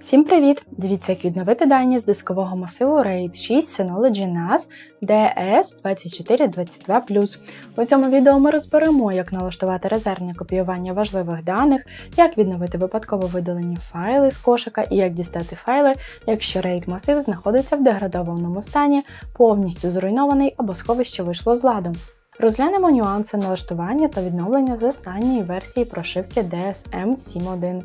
Всім привіт! Дивіться, як відновити дані з дискового масиву RAID 6 Synology NAS DS2422+. У цьому відео ми розберемо, як налаштувати резервне копіювання важливих даних, як відновити випадково видалені файли з кошика і як дістати файли, якщо RAID масив знаходиться в деградованому стані, повністю зруйнований або сховище вийшло з ладу. Розглянемо нюанси налаштування та відновлення з останньої версії прошивки DSM 7.1.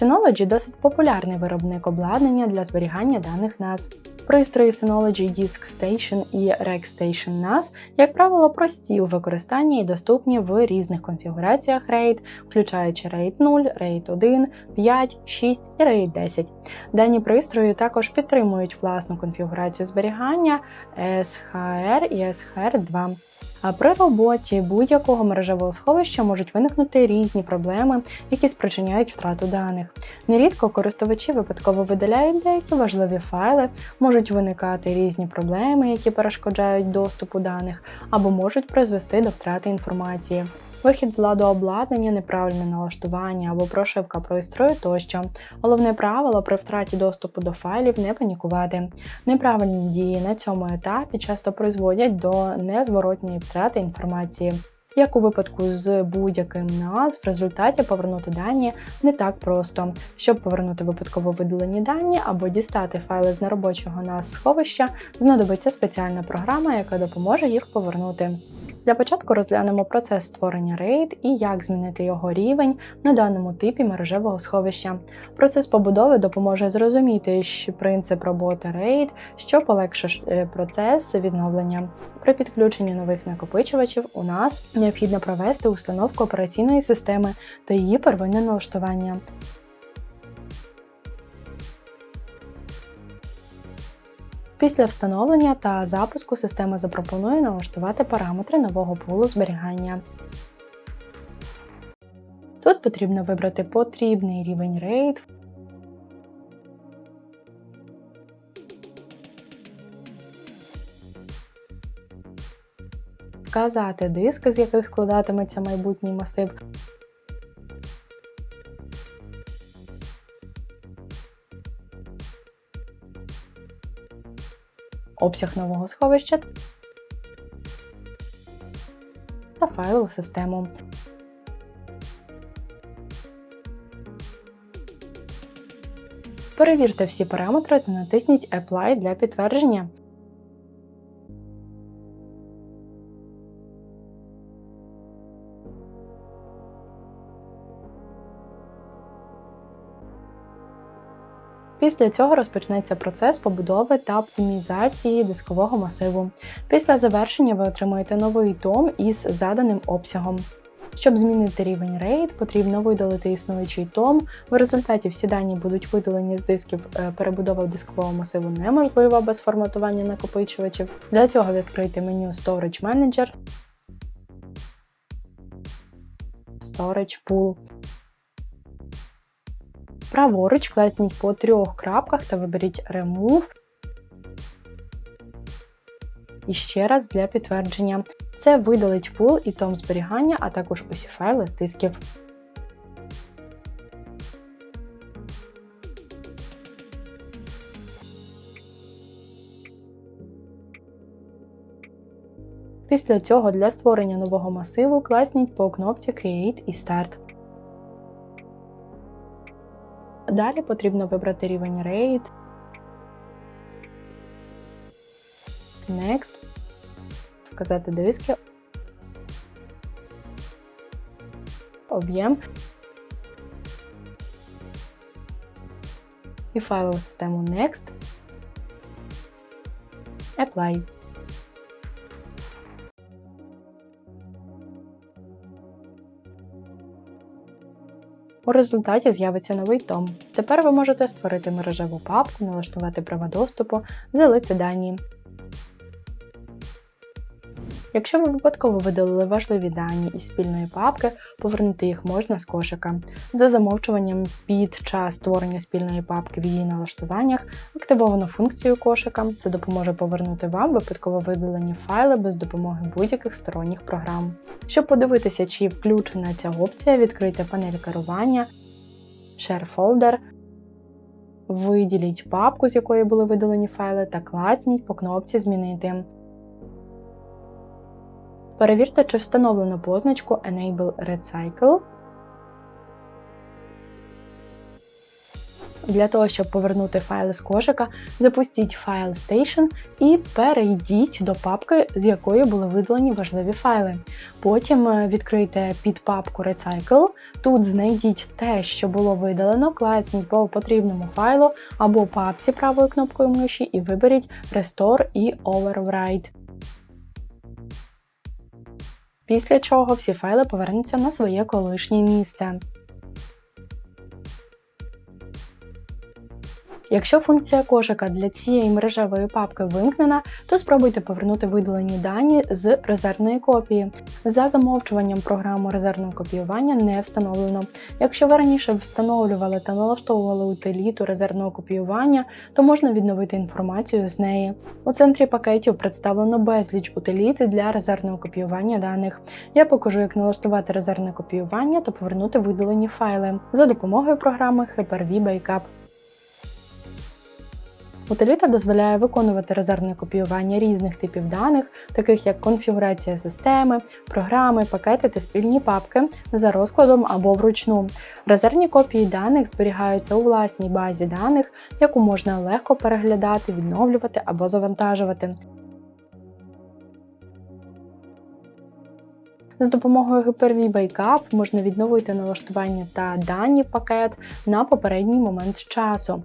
Synology досить популярний виробник обладнання для зберігання даних NAS. Пристрої Synology Disk Station і Rack Station NAS, як правило, прості у використанні і доступні в різних конфігураціях RAID, включаючи RAID 0, RAID 1, 5, 6 і RAID 10. Дані пристрої також підтримують власну конфігурацію зберігання SHR і SHR 2. А при роботі будь-якого мережевого сховища можуть виникнути різні проблеми, які спричиняють втрату даних. Нерідко користувачі випадково видаляють деякі важливі файли, можуть виникати різні проблеми, які перешкоджають доступу даних, або можуть призвести до втрати інформації. Вихід з ладу обладнання, неправильне налаштування або прошивка пристрою тощо. Головне правило при втраті доступу до файлів не панікувати. Неправильні дії на цьому етапі часто призводять до незворотньої втрати інформації. Як у випадку з будь-яким НАЗ, в результаті повернути дані не так просто. Щоб повернути випадково видалені дані або дістати файли з неробочого NAS сховища, знадобиться спеціальна програма, яка допоможе їх повернути. Для початку розглянемо процес створення RAID і як змінити його рівень на даному типі мережевого сховища. Процес побудови допоможе зрозуміти принцип роботи RAID, що полегшить процес відновлення. При підключенні нових накопичувачів у нас необхідно провести установку операційної системи та її первинне налаштування. Після встановлення та запуску система запропонує налаштувати параметри нового пулу зберігання. Тут потрібно вибрати потрібний рівень RAID, вказати диски, з яких складатиметься майбутній масив, обсяг нового сховища та файлову систему. Перевірте всі параметри та натисніть Apply для підтвердження. Після цього розпочнеться процес побудови та оптимізації дискового масиву. Після завершення ви отримаєте новий том із заданим обсягом. Щоб змінити рівень RAID, потрібно видалити існуючий том. В результаті всі дані будуть видалені з дисків, перебудова дискового масиву неможлива без форматування накопичувачів. Для цього відкрийте меню Storage Manager, Storage Pool. Праворуч класніть по трьох крапках та виберіть Remove. І ще раз для підтвердження. Це видалить пул і том зберігання, а також усі файли з дисків. Після цього для створення нового масиву класніть по кнопці Create і Start. Далі потрібно вибрати рівень RAID, Next, вказати диски, об'єм. І файлову систему Next, Apply. У результаті з'явиться новий том. Тепер ви можете створити мережеву папку, налаштувати права доступу, залити дані. Якщо ви випадково видалили важливі дані із спільної папки, повернути їх можна з кошика. За замовчуванням під час створення спільної папки в її налаштуваннях активовано функцію кошика. Це допоможе повернути вам випадково видалені файли без допомоги будь-яких сторонніх програм. Щоб подивитися, чи включена ця опція, відкрийте панель керування, Share Folder, виділіть папку, з якої були видалені файли, та клацніть по кнопці Змінити. Перевірте, чи встановлено позначку Enable Recycle. Для того, щоб повернути файли з кошика, запустіть File Station і перейдіть до папки, з якої були видалені важливі файли. Потім е, відкрийте підпапку Recycle. Тут знайдіть те, що було видалено, клацніть по потрібному файлу або папці правою кнопкою миші і виберіть Restore і Overwrite. Після чого всі файли повернуться на своє колишнє місце. Якщо функція кошика для цієї мережевої папки вимкнена, то спробуйте повернути видалені дані з резервної копії. За замовчуванням програму резервного копіювання не встановлено. Якщо ви раніше встановлювали та налаштовували утиліту резервного копіювання, то можна відновити інформацію з неї. У центрі пакетів представлено безліч утиліти для резервного копіювання даних. Я покажу, як налаштувати резервне копіювання та повернути видалені файли за допомогою програми Hyper-V Backup. Утиліта дозволяє виконувати резервне копіювання різних типів даних, таких як конфігурація системи, програми, пакети та спільні папки за розкладом або вручну. Резервні копії даних зберігаються у власній базі даних, яку можна легко переглядати, відновлювати або завантажувати. З допомогою Hyper-V Backup можна відновити налаштування та дані пакет на попередній момент часу.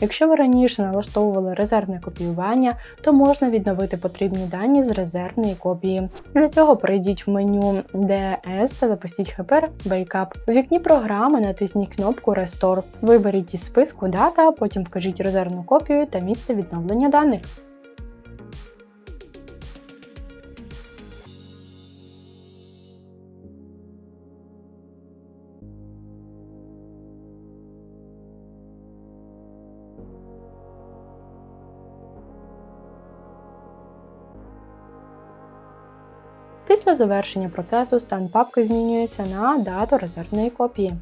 Якщо ви раніше налаштовували резервне копіювання, то можна відновити потрібні дані з резервної копії. Для цього перейдіть в меню DS та запустіть HPR Backup. У вікні програми натисніть кнопку Restore. Виберіть із списку дата, потім вкажіть резервну копію та місце відновлення даних. Після завершення процесу стан папки змінюється на дату резервної копії.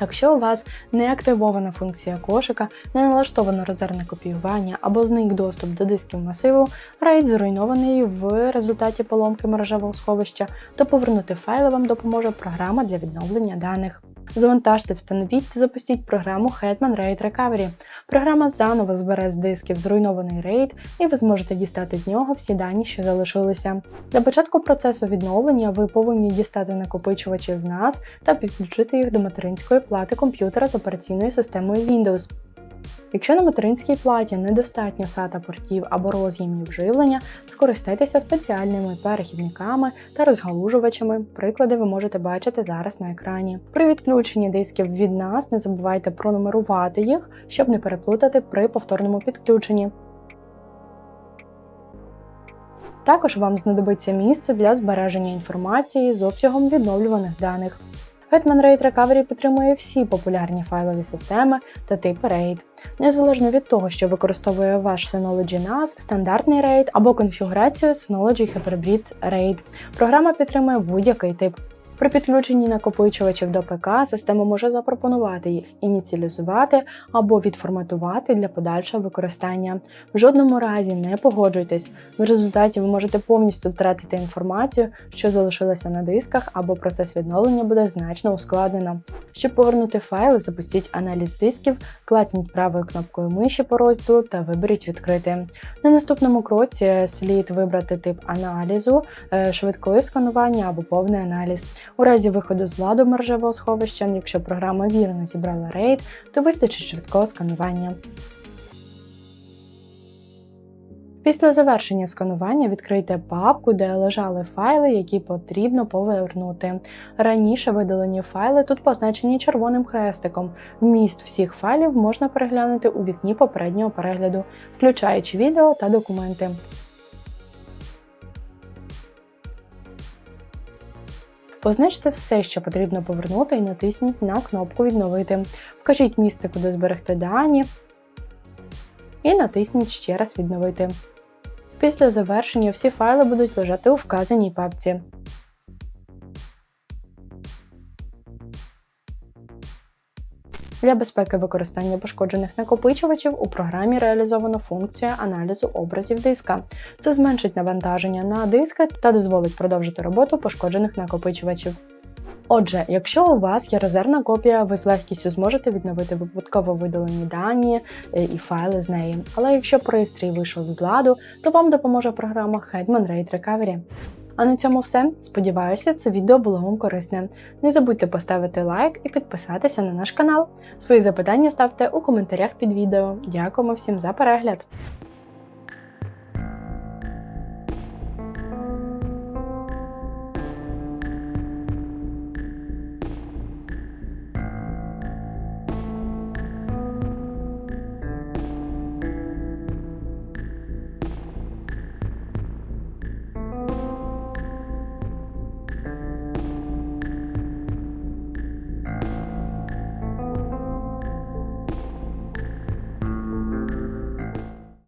Якщо у вас не активована функція кошика, не налаштовано резервне копіювання або зник доступ до дисків масиву, RAID зруйнований в результаті поломки мережевого сховища, то повернути файли вам допоможе програма для відновлення даних. Завантажте, встановіть та запустіть програму Hetman RAID Recovery. Програма заново збере з дисків зруйнований RAID і ви зможете дістати з нього всі дані, що залишилися. Для початку процесу відновлення ви повинні дістати накопичувачі з NAS та підключити їх до материнської плати комп'ютера з операційною системою Windows. Якщо на материнській платі недостатньо SATA портів або роз'ємів живлення, скористайтеся спеціальними перехідниками та розгалужувачами. Приклади ви можете бачити зараз на екрані. При відключенні дисків від нас не забувайте пронумерувати їх, щоб не переплутати при повторному підключенні. Також вам знадобиться місце для збереження інформації з обсягом відновлюваних даних. Hetman RAID Recovery підтримує всі популярні файлові системи та типи RAID. Незалежно від того, що використовує ваш Synology NAS, стандартний RAID або конфігурацію Synology Hyperbrid RAID. Програма підтримує будь-який тип. При підключенні накопичувачів до ПК система може запропонувати їх ініціалізувати або відформатувати для подальшого використання. В жодному разі не погоджуйтесь. В результаті ви можете повністю втратити інформацію, що залишилася на дисках, або процес відновлення буде значно ускладнено. Щоб повернути файли, запустіть аналіз дисків, клацніть правою кнопкою миші по розділу та виберіть відкрити. На наступному кроці слід вибрати тип аналізу, е, швидкої сканування або повний аналіз. У разі виходу з ладу мережевого сховища, якщо програма вірно зібрала рейд, то вистачить швидкого сканування. Після завершення сканування відкрийте папку, де лежали файли, які потрібно повернути. Раніше видалені файли тут позначені червоним хрестиком. Вміст всіх файлів можна переглянути у вікні попереднього перегляду, включаючи відео та документи. Позначте все, що потрібно повернути, і натисніть на кнопку Відновити. Вкажіть місце, куди зберегти дані, і натисніть ще раз Відновити. Після завершення всі файли будуть лежати у вказаній папці. Для безпеки використання пошкоджених накопичувачів у програмі реалізовано функцію аналізу образів диска. Це зменшить навантаження на диски та дозволить продовжити роботу пошкоджених накопичувачів. Отже, якщо у вас є резервна копія, ви з легкістю зможете відновити випадково видалені дані е, і файли з неї. Але якщо пристрій вийшов з ладу, то вам допоможе програма Hetman Raid Recovery. А на цьому все. Сподіваюся, це відео було вам корисне. Не забудьте поставити лайк і підписатися на наш канал. Свої запитання ставте у коментарях під відео. Дякуємо всім за перегляд!